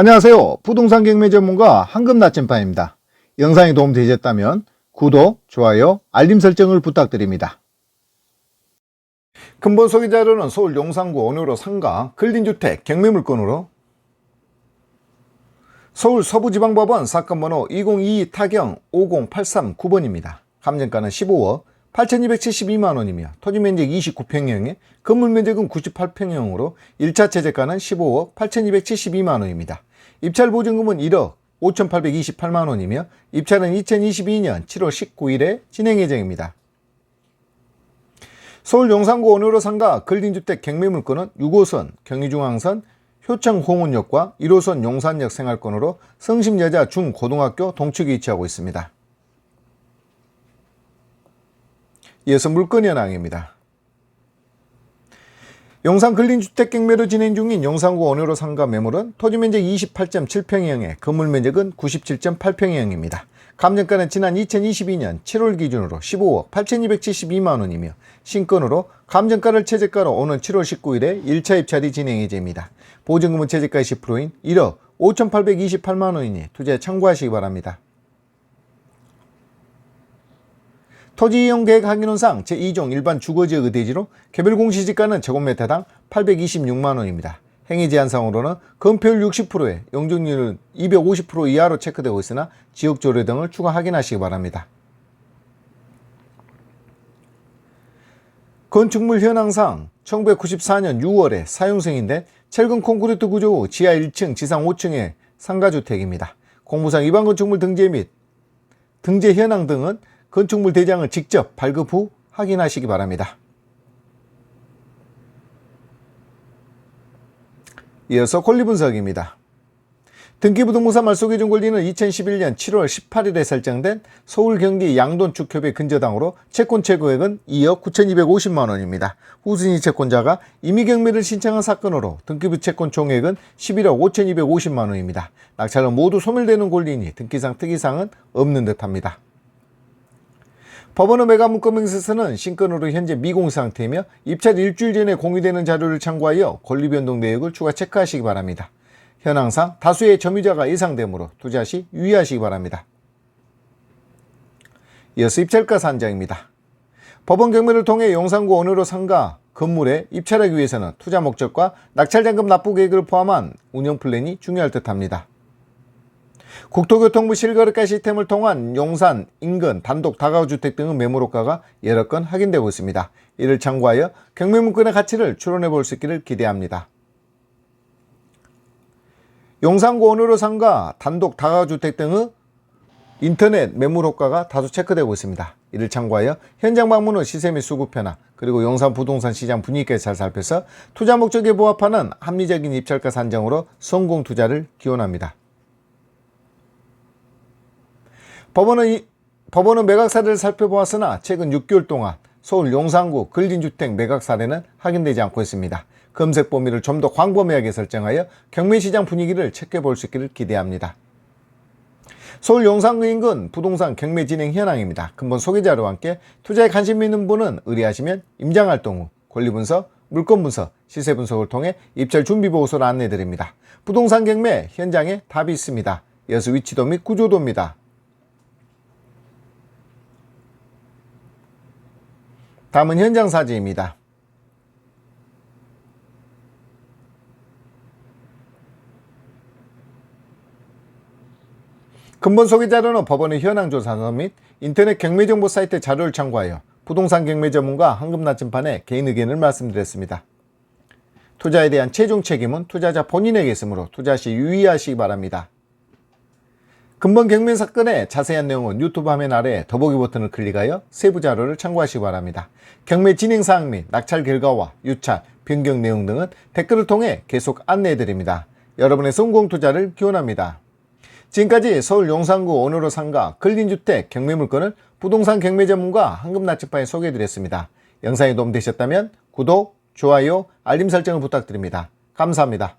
안녕하세요. 부동산 경매 전문가 황금 나침반입니다. 영상이 도움되셨다면 구독, 좋아요, 알림 설정을 부탁드립니다. 근본 소개 자료는 서울 용산구 원효로 상가 근린주택 경매물건으로 서울 서부지방법원 사건 번호 2022 타경 50839번입니다. 감정가는 15억 8,272만 원이며 토지 면적 29평형에 건물 면적은 98평형으로 1차 최저가는 15억 8,272만 원입니다. 입찰 보증금은 1억 5,828만 원이며 입찰은 2022년 7월 19일에 진행 예정입니다. 서울 용산구 원효로 상가 근린주택 경매물건은 6호선 경의중앙선 효청 홍은역과 1호선 용산역 생활권으로 성심여자 중고등학교 동측에 위치하고 있습니다. 물건 현황입니다. 용산 근린주택 경매로 진행 중인 용산구 원효로 상가 매물은 토지 면적 28.7평형에 건물 면적은 97.8평형입니다. 감정가는 지난 2022년 7월 기준으로 15억 8,272만 원이며 신건으로 감정가를 최저가로 오는 7월 19일에 1차 입찰이 진행 예정입니다. 보증금은 최저가의 10%인 1억 5,828만 원이니 투자에 참고하시기 바랍니다. 토지 이용 계획 확인원상 제2종 일반 주거지역 대지로 개별 공시지가는 제곱미터당 826만 원입니다. 행위 제한상으로는 건폐율 60%에 용적률은 250% 이하로 체크되고 있으나 지역 조례 등을 추가 확인하시기 바랍니다. 건축물 현황상 1994년 6월에 사용 승인된 철근 콘크리트 구조 후 지하 1층, 지상 5층의 상가주택입니다. 공무상 위반 건축물 등재 및 등재 현황 등은 건축물 대장을 직접 발급 후 확인하시기 바랍니다. 이어서 권리 분석입니다. 등기부등본사 말소기준 권리는 2011년 7월 18일에 설정된 서울 경기 양돈축협의 근저당으로 채권 최고액은 2억 9,250만 원입니다. 후순위 채권자가 임의경매를 신청한 사건으로 등기부 채권 총액은 11억 5,250만 원입니다. 낙찰은 모두 소멸되는 권리이니 등기상 특이사항은 없는 듯합니다. 법원의 매각문건 명세서는 신건으로 현재 미공 상태이며 입찰 일주일 전에 공유되는 자료를 참고하여 권리 변동 내역을 추가 체크하시기 바랍니다. 현황상 다수의 점유자가 예상되므로 투자 시 유의하시기 바랍니다. 이어서 입찰가 산정입니다. 법원 경매를 통해 용산구 원으로 상가 건물에 입찰하기 위해서는 투자 목적과 낙찰자금 납부 계획을 포함한 운영 플랜이 중요할 듯합니다. 국토교통부 실거래가 시스템을 통한 용산, 인근, 단독 다가구주택 등의 매물호가가 여러 건 확인되고 있습니다. 이를 참고하여 경매문건의 가치를 추론해 볼 수 있기를 기대합니다. 용산구 원으로 상가, 단독 다가구주택 등의 인터넷 매물 호가가 다소 체크되고 있습니다. 이를 참고하여 현장 방문 후 시세 및 수급 변화, 그리고 용산 부동산 시장 분위기까지 잘 살펴서 투자 목적에 부합하는 합리적인 입찰가 산정으로 성공 투자를 기원합니다. 법원은, 이, 법원은 매각 사례를 살펴보았으나 최근 6개월 동안 서울 용산구 근린주택 매각 사례는 확인되지 않고 있습니다. 검색 범위를 좀 더 광범위하게 설정하여 경매시장 분위기를 체크해 수 있기를 기대합니다. 서울 용산구 인근 부동산 경매 진행 현황입니다. 근본 소개자료와 함께 투자에 관심 있는 분은 의뢰하시면 임장활동 후 권리분석, 물건분석, 시세분석을 통해 입찰 준비보고서를 안내드립니다. 부동산 경매 현장에 답이 있습니다. 이어서 위치도 및 구조도입니다. 다음은 현장 사진입니다. 근본 소개 자료는 법원의 현황 조사서 및 인터넷 경매 정보 사이트 자료를 참고하여 부동산 경매 전문가 황금 나침판에 개인 의견을 말씀드렸습니다. 투자에 대한 최종 책임은 투자자 본인에게 있으므로 투자 시 유의하시기 바랍니다. 근본 경매 사건의 자세한 내용은 유튜브 화면 아래 더보기 버튼을 클릭하여 세부 자료를 참고하시기 바랍니다. 경매 진행 사항 및 낙찰 결과와 유찰, 변경 내용 등은 댓글을 통해 계속 안내해 드립니다. 여러분의 성공 투자를 기원합니다. 지금까지 서울 용산구 원으로 상가 근린주택 경매 물건을 부동산 경매 전문가 황금나치파에 소개해 드렸습니다. 영상이 도움되셨다면 구독, 좋아요, 알림 설정을 부탁드립니다. 감사합니다.